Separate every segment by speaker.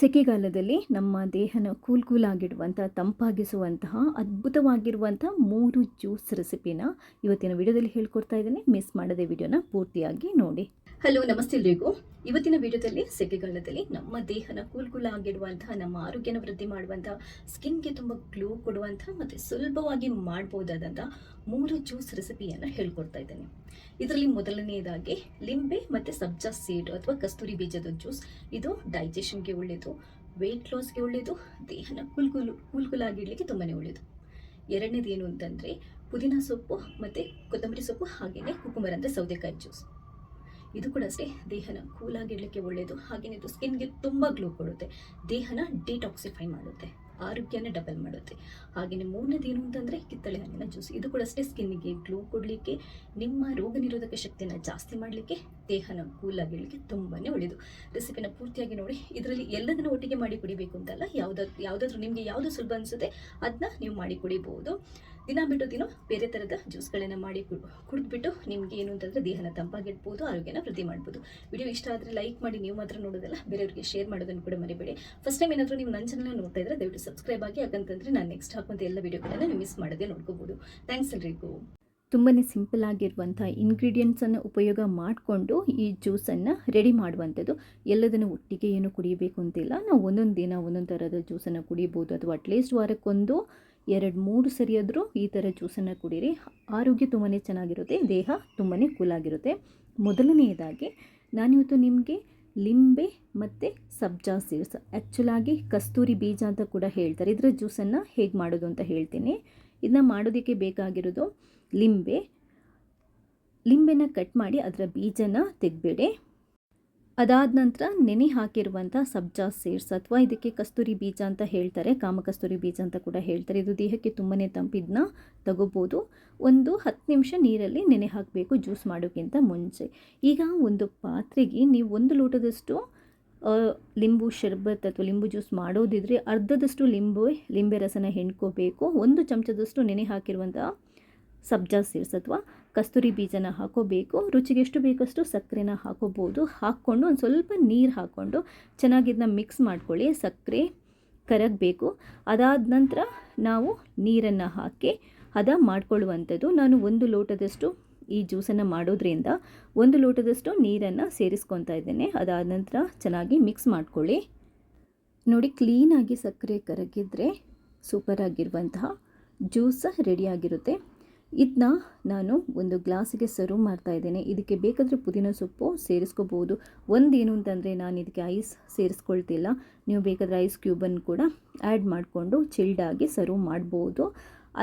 Speaker 1: ಸೆಕೆಗಾಲದಲ್ಲಿ ನಮ್ಮ ದೇಹನ cool cool ಆಗಿಡುವಂಥ ತಂಪಾಗಿಸುವಂತಹ, ಅದ್ಭುತವಾಗಿರುವಂಥ ಮೂರು juice ರೆಸಿಪಿನ ಇವತ್ತಿನ ವಿಡಿಯೋದಲ್ಲಿ ಹೇಳ್ಕೊಡ್ತಾ ಇದ್ದೀನಿ. ಮಿಸ್ ಮಾಡದೆ ವಿಡಿಯೋನ ಪೂರ್ತಿಯಾಗಿ ನೋಡಿ. ಹಲೋ ನಮಸ್ತೆ ಎಲ್ರಿಗೂ ಇವತ್ತಿನ ವಿಡಿಯೋದಲ್ಲಿ ಸೆಕೆಗಾಲದಲ್ಲಿ ನಮ್ಮ ದೇಹನ ಕೂಲ್ ಕೂಲ್ ಆಗಿಡುವಂತಹ ನಮ್ಮ ಆರೋಗ್ಯನ ವೃದ್ಧಿ ಮಾಡುವಂತಹ, ಸ್ಕಿನ್ಗೆ ತುಂಬ ಗ್ಲೋ ಕೊಡುವಂತಹ ಮತ್ತು ಸುಲಭವಾಗಿ ಮಾಡ್ಬೋದಾದಂಥ ಮೂರು ಜ್ಯೂಸ್ ರೆಸಿಪಿಯನ್ನು ಹೇಳ್ಕೊಡ್ತಾ ಇದ್ದೇನೆ. ಇದರಲ್ಲಿ ಮೊದಲನೆಯದಾಗಿ ಲಿಂಬೆ ಮತ್ತು ಸಬ್ಜಾ ಸೀಡ್ ಅಥವಾ ಕಸ್ತೂರಿ ಬೀಜದ ಜ್ಯೂಸ್. ಇದು ಡೈಜೆಷನ್ಗೆ ಒಳ್ಳೆಯದು ವೆಯ್ಟ್ ಲಾಸ್ಗೆ ಒಳ್ಳೆಯದು ದೇಹನ ಕುಲ್ಕುಲು, ಕುಲ್ಕುಲಾಗಿಡ್ಲಿಕ್ಕೆ ತುಂಬಾ ಒಳ್ಳೆಯದು ಎರಡನೇದು ಏನು ಅಂತಂದರೆ ಪುದೀನ ಸೊಪ್ಪು ಮತ್ತು ಕೊತ್ತಂಬರಿ ಸೊಪ್ಪು ಹಾಗೆಯೇ ಕುಕುಂಬರ್ ಅಂದರೆ ಸೌದೆಕಾಯಿ ಜ್ಯೂಸ್. ಇದು ಕೂಡ ಅಷ್ಟೇ, ದೇಹನ ಕೂಲಾಗಿಡಲಿಕ್ಕೆ ಒಳ್ಳೆಯದು ಹಾಗೆಯೇ ಇದು ಸ್ಕಿನ್ಗೆ ತುಂಬ ಗ್ಲೋ ಕೊಡುತ್ತೆ. ದೇಹನ ಡಿಟಾಕ್ಸಿಫೈ ಮಾಡುತ್ತೆ, ಆರೋಗ್ಯನ ಡಬಲ್ ಮಾಡುತ್ತೆ. ಹಾಗೆಯೇ ಮೂರನೇದು ಏನು ಅಂತಂದರೆ ಕಿತ್ತಳೆ ಹಣ್ಣಿನ ಜ್ಯೂಸ್ ಇದು ಕೂಡ ಅಷ್ಟೇ ಸ್ಕಿನ್ನಿಗೆ ಗ್ಲೋ ಕೊಡಲಿಕ್ಕೆ, ನಿಮ್ಮ ರೋಗ ನಿರೋಧಕ ಶಕ್ತಿಯನ್ನು ಜಾಸ್ತಿ ಮಾಡಲಿಕ್ಕೆ, ದೇಹನ ಕೂಲಾಗಿಡಲಿಕ್ಕೆ ತುಂಬಾ ಒಳ್ಳೆಯದು ರೆಸಿಪಿನ ಪೂರ್ತಿಯಾಗಿ ನೋಡಿ. ಇದರಲ್ಲಿ ಎಲ್ಲದನ್ನು ಒಟ್ಟಿಗೆ ಮಾಡಿ ಕುಡಿಬೇಕು ಅಂತಲ್ಲ ಯಾವುದಾದ್ರು ಯಾವುದಾದ್ರೂ ನಿಮಗೆ ಯಾವುದು ಸುಲಭ ಅನಿಸುತ್ತೆ ಅದನ್ನ ನೀವು ಮಾಡಿ ಕುಡಿಬಹುದು ದಿನ ಬಿಟ್ಟು ದಿನ ಬೇರೆ ಥರದ ಜ್ಯೂಸ್ಗಳನ್ನು ಮಾಡಿ ಕುಡಿದ್ಬಿಟ್ಟು ನಿಮಗೆ ಏನು ಅಂತಂದರೆ ದೇಹನ ತಂಪಾಗಿಡ್ಬೋದು, ಆರೋಗ್ಯನ ವೃದ್ಧಿ ಮಾಡ್ಬೋದು. ವಿಡಿಯೋ ಇಷ್ಟ ಆದರೆ ಲೈಕ್ ಮಾಡಿ, ನೀವು ಮಾತ್ರ ನೋಡೋದಲ್ಲ, ಬೇರೆಯವರಿಗೆ ಶೇರ್ ಮಾಡೋದನ್ನು ಕೂಡ ಮರಿಬೇಡಿ. ಫಸ್ಟ್ ಟೈಮ್ ಏನಾದರೂ ನೀವು ನನ್ನ ಚಾನಲ್ ನೋಡ್ತಾ ಇದ್ರೆ ದಯವಿಟ್ಟು ಸಬ್ಸ್ಕ್ರೈಬ್ ಆಗಿ ಯಾಕಂತಂದರೆ ನಾನು ನೆಕ್ಸ್ಟ್ ಹಾಕುವಂಥ ಎಲ್ಲ ವಿಡಿಯೋಗಳನ್ನು ಮಿಸ್ ಮಾಡದೆ ನೋಡ್ಕೋಬೋದು. ಥ್ಯಾಂಕ್ಸ್ ಎಲ್ರಿಗೂ. ತುಂಬಾ ಸಿಂಪಲ್ ಆಗಿರುವಂಥ ಇಂಗ್ರೀಡಿಯೆಂಟ್ಸನ್ನು ಉಪಯೋಗ ಮಾಡಿಕೊಂಡು ಈ ಜ್ಯೂಸನ್ನು ರೆಡಿ ಮಾಡುವಂಥದ್ದು. ಎಲ್ಲದನ್ನು ಒಟ್ಟಿಗೆ ಏನು ಕುಡಿಯಬೇಕು ಅಂತಿಲ್ಲ. ನಾವು ಒಂದೊಂದು ದಿನ ಒಂದೊಂದು ಥರದ ಜ್ಯೂಸನ್ನು ಕುಡಿಬೋದು, ಅಥವಾ ಅಟ್ಲೀಸ್ಟ್ ವಾರಕ್ಕೊಂದು ಎರಡು ಮೂರು ಸರಿಯಾದರೂ ಈ ಥರ ಜ್ಯೂಸನ್ನು ಕುಡೀರಿ. ಆರೋಗ್ಯ ತುಂಬಾ ಚೆನ್ನಾಗಿರುತ್ತೆ, ದೇಹ ತುಂಬಾ ಕೂಲಾಗಿರುತ್ತೆ ಮೊದಲನೆಯದಾಗಿ ನಾನಿವತ್ತು ನಿಮಗೆ ಲಿಂಬೆ ಮತ್ತು ಸಬ್ಜಾ ಸೀಡ್ಸ್ ಆ್ಯಕ್ಚುಲಾಗಿ ಕಸ್ತೂರಿ ಬೀಜ ಅಂತ ಕೂಡ ಹೇಳ್ತಾರೆ. ಇದರ ಜ್ಯೂಸನ್ನು ಹೇಗೆ ಮಾಡೋದು ಅಂತ ಹೇಳ್ತೀನಿ. ಇದನ್ನ ಮಾಡೋದಕ್ಕೆ ಬೇಕಾಗಿರೋದು ಲಿಂಬೆ. ಲಿಂಬೆನ ಕಟ್ ಮಾಡಿ ಅದರ ಬೀಜನ ತೆಗೆಬೇಡಿ ಅದಾದ ನಂತರ ನೆನೆ ಹಾಕಿರುವಂಥ ಸಬ್ಜಾ ಸೀಡ್ಸ್ ಅಥವಾ ಇದಕ್ಕೆ ಕಸ್ತೂರಿ ಬೀಜ ಅಂತ ಹೇಳ್ತಾರೆ ಕಾಮಕಸ್ತೂರಿ ಬೀಜ ಅಂತ ಕೂಡ ಹೇಳ್ತಾರೆ. ಇದು ದೇಹಕ್ಕೆ ತುಂಬಾ ತಂಪಿದ್ನ ತಗೋಬೋದು. ಒಂದು ಹತ್ತು ನಿಮಿಷ ನೀರಲ್ಲಿ ನೆನೆ ಹಾಕಬೇಕು ಜ್ಯೂಸ್ ಮಾಡೋಕ್ಕಿಂತ ಮುಂಚೆ. ಈಗ ಒಂದು ಪಾತ್ರೆಗೆ ನೀವು ಒಂದು ಲೋಟದಷ್ಟು ಲಿಂಬು ಶರ್ಬತ್ ಅಥವಾ ಲಿಂಬು ಜ್ಯೂಸ್ ಮಾಡೋದಿದ್ರೆ ಅರ್ಧದಷ್ಟು ಲಿಂಬು, ಲಿಂಬೆ ರಸನ ಹೆಣ್ಕೋಬೇಕು ಒಂದು ಚಮಚದಷ್ಟು ನೆನೆ ಹಾಕಿರುವಂಥ ಸಬ್ಜಾ ಸೀಡ್ಸ್ ಅಥವಾ ಕಸ್ತೂರಿ ಬೀಜನ ಹಾಕೋಬೇಕು. ರುಚಿಗೆ ಎಷ್ಟು ಬೇಕಷ್ಟು ಸಕ್ಕರೆನ ಹಾಕೋಬೋದು. ಹಾಕ್ಕೊಂಡು ಒಂದು ಸ್ವಲ್ಪ ನೀರು ಹಾಕ್ಕೊಂಡು ಚೆನ್ನಾಗಿ ಇದನ್ನ ಮಿಕ್ಸ್ ಮಾಡ್ಕೊಳ್ಳಿ. ಸಕ್ಕರೆ, ಕರಗಬೇಕು. ಅದಾದ ನಂತರ ನಾವು ನೀರನ್ನು ಹಾಕಿ ಹದ ಮಾಡಿಕೊಳ್ಳುವಂಥದ್ದು. ನಾನು ಒಂದು ಲೋಟದಷ್ಟು ಈ ಜ್ಯೂಸನ್ನು ಮಾಡೋದ್ರಿಂದ ಒಂದು ಲೋಟದಷ್ಟು ನೀರನ್ನು ಸೇರಿಸ್ಕೊತಾ ಇದ್ದೇನೆ. ಅದಾದ ನಂತರ ಚೆನ್ನಾಗಿ ಮಿಕ್ಸ್ ಮಾಡ್ಕೊಳ್ಳಿ. ನೋಡಿ ಕ್ಲೀನಾಗಿ ಸಕ್ಕರೆ, ಕರಗಿದ್ರೆ ಸೂಪರಾಗಿರುವಂತಹ ಜ್ಯೂಸ ರೆಡಿಯಾಗಿರುತ್ತೆ ಇದನ್ನ ನಾನು ಒಂದು ಗ್ಲಾಸಿಗೆ ಸರ್ವ್ ಮಾಡ್ತಾ ಇದ್ದೇನೆ. ಇದಕ್ಕೆ ಬೇಕಾದರೆ ಪುದೀನ ಸೊಪ್ಪು ಸೇರಿಸ್ಕೋಬೋದು. ಒಂದೇನು ಅಂತಂದರೆ ನಾನು ಇದಕ್ಕೆ ಐಸ್ ಸೇರಿಸ್ಕೊಳ್ತಿಲ್ಲ. ನೀವು ಬೇಕಾದರೆ ಐಸ್ ಕ್ಯೂಬನ್ನು ಕೂಡ ಆ್ಯಡ್ ಮಾಡಿಕೊಂಡು ಚಿಲ್ಡಾಗಿ ಸರ್ವ್ ಮಾಡ್ಬೋದು.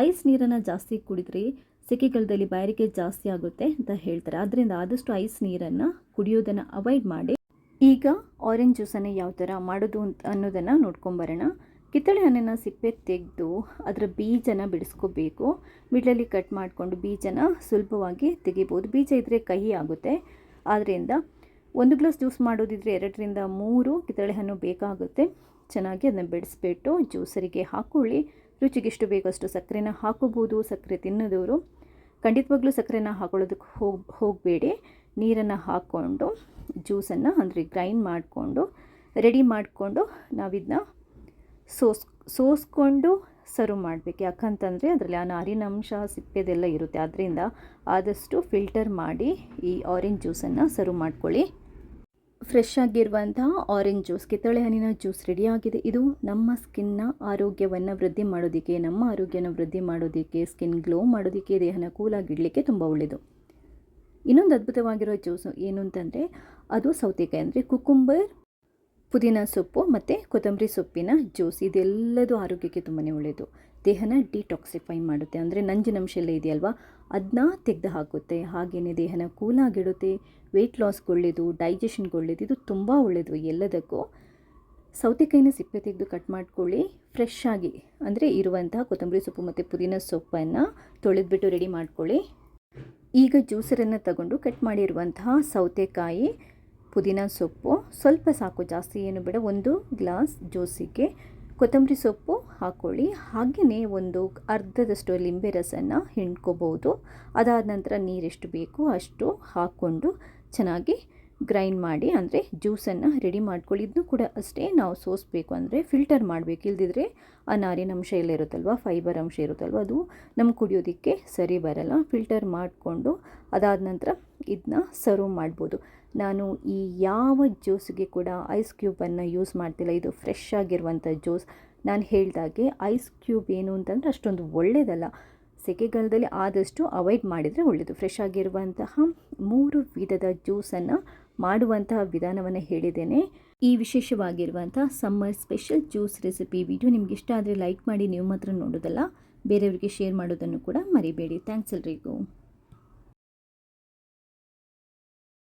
Speaker 1: ಐಸ್ ನೀರನ್ನು ಜಾಸ್ತಿ ಕುಡಿದ್ರೆ ಸೆಕೆಗಾಲದಲ್ಲಿ ಬಾಯಾರಿಕೆ ಜಾಸ್ತಿ ಆಗುತ್ತೆ ಅಂತ ಹೇಳ್ತಾರೆ. ಆದ್ದರಿಂದ ಆದಷ್ಟು ಐಸ್ ನೀರನ್ನು ಕುಡಿಯೋದನ್ನು ಅವಾಯ್ಡ್ ಮಾಡಿ. ಈಗ ಆರೆಂಜ್ ಜ್ಯೂಸನ್ನು ಯಾವ ಥರ ಮಾಡೋದು ಅಂತ ಅನ್ನೋದನ್ನು ನೋಡ್ಕೊಂಬರೋಣ ಕಿತ್ತಳೆ ಹಣ್ಣಿನ ಸಿಪ್ಪೆ ತೆಗೆದು ಅದರ ಬೀಜನ ಬಿಡಿಸ್ಕೋಬೇಕು. ಮಿಡ್ಲಲ್ಲಿ ಕಟ್ ಮಾಡಿಕೊಂಡು ಬೀಜನ ಸುಲಭವಾಗಿ ತೆಗಿಬೋದು. ಬೀಜ ಇದ್ದರೆ ಕಹಿ ಆಗುತ್ತೆ. ಆದ್ದರಿಂದ ಒಂದು ಗ್ಲಾಸ್ ಜ್ಯೂಸ್ ಮಾಡೋದಿದ್ರೆ ಎರಡರಿಂದ ಮೂರು ಕಿತ್ತಳೆ ಹಣ್ಣು ಬೇಕಾಗುತ್ತೆ. ಚೆನ್ನಾಗಿ ಅದನ್ನ ಬಿಡಿಸ್ಬಿಟ್ಟು ಜ್ಯೂಸರಿಗೆ ಹಾಕ್ಕೊಳ್ಳಿ ರುಚಿಗೆ ಎಷ್ಟು ಬೇಕಷ್ಟು ಸಕ್ಕರೆನ ಹಾಕೋಬೋದು. ಸಕ್ಕರೆ ತಿನ್ನೋದವರು ಖಂಡಿತವಾಗ್ಲೂ ಸಕ್ಕರೆನ ಹಾಕೊಳ್ಳೋದಕ್ಕೆ ಹೋಗಿ, ಹೋಗಬೇಡಿ. ನೀರನ್ನು ಹಾಕ್ಕೊಂಡು ಜ್ಯೂಸನ್ನು ಅಂದರೆ ಗ್ರೈಂಡ್ ಮಾಡಿಕೊಂಡು, ರೆಡಿ ಮಾಡಿಕೊಂಡು ನಾವಿದನ್ನ ಸೋಸ್, ಸೋಸ್ಕೊಂಡು ಸರ್ವ್ ಮಾಡಬೇಕು. ಯಾಕಂತಂದರೆ ಅದರಲ್ಲಿ ಆ ನಾರಿನ ಅಂಶ ಸಿಪ್ಪೆದೆಲ್ಲ ಇರುತ್ತೆ. ಆದ್ದರಿಂದ ಆದಷ್ಟು ಫಿಲ್ಟರ್ ಮಾಡಿ ಈ ಆರೆಂಜ್ ಜ್ಯೂಸನ್ನು ಸರ್ವ್ ಮಾಡ್ಕೊಳ್ಳಿ. ಫ್ರೆಶ್ ಆಗಿರುವಂತಹ ಆರೆಂಜ್ ಜ್ಯೂಸ್ ಕಿತ್ತಳೆ ಹಣ್ಣಿನ ಜ್ಯೂಸ್ ರೆಡಿಯಾಗಿದೆ ಇದು ನಮ್ಮ ಸ್ಕಿನ್ನ ಆರೋಗ್ಯವನ್ನು ವೃದ್ಧಿ ಮಾಡೋದಕ್ಕೆ, ನಮ್ಮ ಆರೋಗ್ಯನ ವೃದ್ಧಿ ಮಾಡೋದಕ್ಕೆ ಸ್ಕಿನ್ ಗ್ಲೋ ಮಾಡೋದಕ್ಕೆ, ದೇಹನ ಕೂಲಾಗಿಡಲಿಕ್ಕೆ ತುಂಬ ಒಳ್ಳೆಯದು ಇನ್ನೊಂದು ಅದ್ಭುತವಾಗಿರೋ ಜ್ಯೂಸು ಏನು ಅಂತಂದರೆ ಅದು ಸೌತೆಕಾಯಿ. ಅಂದರೆ ಕುಕುಂಬರ್ ಪುದೀನ ಸೊಪ್ಪು ಮತ್ತು ಕೊತ್ತಂಬರಿ ಸೊಪ್ಪಿನ ಜ್ಯೂಸ್ ಇದೆಲ್ಲದೂ ಆರೋಗ್ಯಕ್ಕೆ ತುಂಬಾ ಒಳ್ಳೆಯದು ದೇಹನ ಡಿಟಾಕ್ಸಿಫೈ ಮಾಡುತ್ತೆ. ಅಂದರೆ ನಂಜಿನಂಶ ಎಲ್ಲ ಇದೆಯಲ್ವಾ? ಅದನ್ನ ತೆಗೆದು ಹಾಕುತ್ತೆ ಹಾಗೇ ದೇಹನ ಕೂಲಾಗಿಡುತ್ತೆ. ವೆಯ್ಟ್ ಲಾಸ್ಗೆ ಒಳ್ಳೆಯದು ಡೈಜೆಷನ್ಗೆ ಒಳ್ಳೆಯದು ಇದು ತುಂಬ ಒಳ್ಳೆಯದು ಎಲ್ಲದಕ್ಕೂ. ಸೌತೆಕಾಯಿನ ಸಿಪ್ಪೆ ತೆಗೆದು ಕಟ್ ಮಾಡ್ಕೊಳ್ಳಿ. ಫ್ರೆಶ್ ಆಗಿ ಅಂದರೆ ಇರುವಂತಹ ಕೊತ್ತಂಬರಿ ಸೊಪ್ಪು ಮತ್ತು ಪುದೀನ ಸೊಪ್ಪನ್ನು ತೊಳೆದ್ಬಿಟ್ಟು ರೆಡಿ ಮಾಡ್ಕೊಳ್ಳಿ. ಈಗ ಜ್ಯೂಸರನ್ನು ತಗೊಂಡು ಕಟ್ ಮಾಡಿರುವಂತಹ ಸೌತೆಕಾಯಿ ಪುದೀನ ಸೊಪ್ಪು, ಸ್ವಲ್ಪ ಸಾಕು ಜಾಸ್ತಿ ಏನು ಬೇಡ, ಒಂದು ಗ್ಲಾಸ್ ಜ್ಯೂಸಿಗೆ ಕೊತ್ತಂಬರಿ ಸೊಪ್ಪು ಹಾಕ್ಕೊಳ್ಳಿ ಹಾಗೆಯೇ ಒಂದು ಅರ್ಧದಷ್ಟು ಲಿಂಬೆ ರಸನ್ನು ಹಿಂಡ್ಕೋಬೋದು. ಅದಾದ ನಂತರ ನೀರೆಷ್ಟು ಬೇಕು ಅಷ್ಟು ಹಾಕ್ಕೊಂಡು ಚೆನ್ನಾಗಿ ಗ್ರೈಂಡ್ ಮಾಡಿ, ಅಂದರೆ ಜ್ಯೂಸನ್ನು ರೆಡಿ ಮಾಡ್ಕೊಳ್ಳಿ. ಇದನ್ನು ಕೂಡ ಅಷ್ಟೇ, ನಾವು ಸೋಸಬೇಕು ಅಂದರೆ ಫಿಲ್ಟರ್ ಮಾಡಬೇಕು. ಇಲ್ದಿದ್ರೆ ಆ ನಾರಿನ ಅಂಶ ಎಲ್ಲ ಇರುತ್ತಲ್ವ, ಫೈಬರ್ ಅಂಶ ಇರುತ್ತಲ್ವ, ಅದು ನಮ್ಗೆ ಕುಡಿಯೋದಕ್ಕೆ ಸರಿ ಬರಲ್ಲ. ಫಿಲ್ಟರ್ ಮಾಡಿಕೊಂಡು ಅದಾದ ನಂತರ ಇದನ್ನ ಸರ್ವ್ ಮಾಡ್ಬೋದು. ನಾನು ಈ ಯಾವ ಜ್ಯೂಸ್ಗೆ ಕೂಡ ಐಸ್ ಕ್ಯೂಬನ್ನು ಯೂಸ್ ಮಾಡ್ತಿಲ್ಲ. ಇದು ಫ್ರೆಶ್ ಆಗಿರುವಂಥ ಜ್ಯೂಸ್ ನಾನು ಹೇಳ್ದಾಗೆ ಐಸ್ ಕ್ಯೂಬ್ ಏನು ಅಂತಂದರೆ ಅಷ್ಟೊಂದು ಒಳ್ಳೆಯದಲ್ಲ ಸೆಕೆಗಾಲದಲ್ಲಿ ಆದಷ್ಟು ಅವಾಯ್ಡ್ ಮಾಡಿದರೆ ಒಳ್ಳೆಯದು ಫ್ರೆಶ್ ಆಗಿರುವಂತಹ ಮೂರು ವಿಧದ ಜ್ಯೂಸನ್ನು ಮಾಡುವಂತಹ ವಿಧಾನವನ್ನು ಹೇಳಿದ್ದೇನೆ. ಈ ವಿಶೇಷವಾಗಿರುವಂಥ summer special juice recipe video ನಿಮ್ಗೆ ಇಷ್ಟ ಆದರೆ ಲೈಕ್ ಮಾಡಿ, ನೀವು ಮಾತ್ರ ನೋಡೋದಲ್ಲ. ಬೇರೆಯವರಿಗೆ ಶೇರ್ ಮಾಡೋದನ್ನು ಕೂಡ ಮರಿಬೇಡಿ. ಥ್ಯಾಂಕ್ಸ್ ಎಲ್ರಿಗೂ.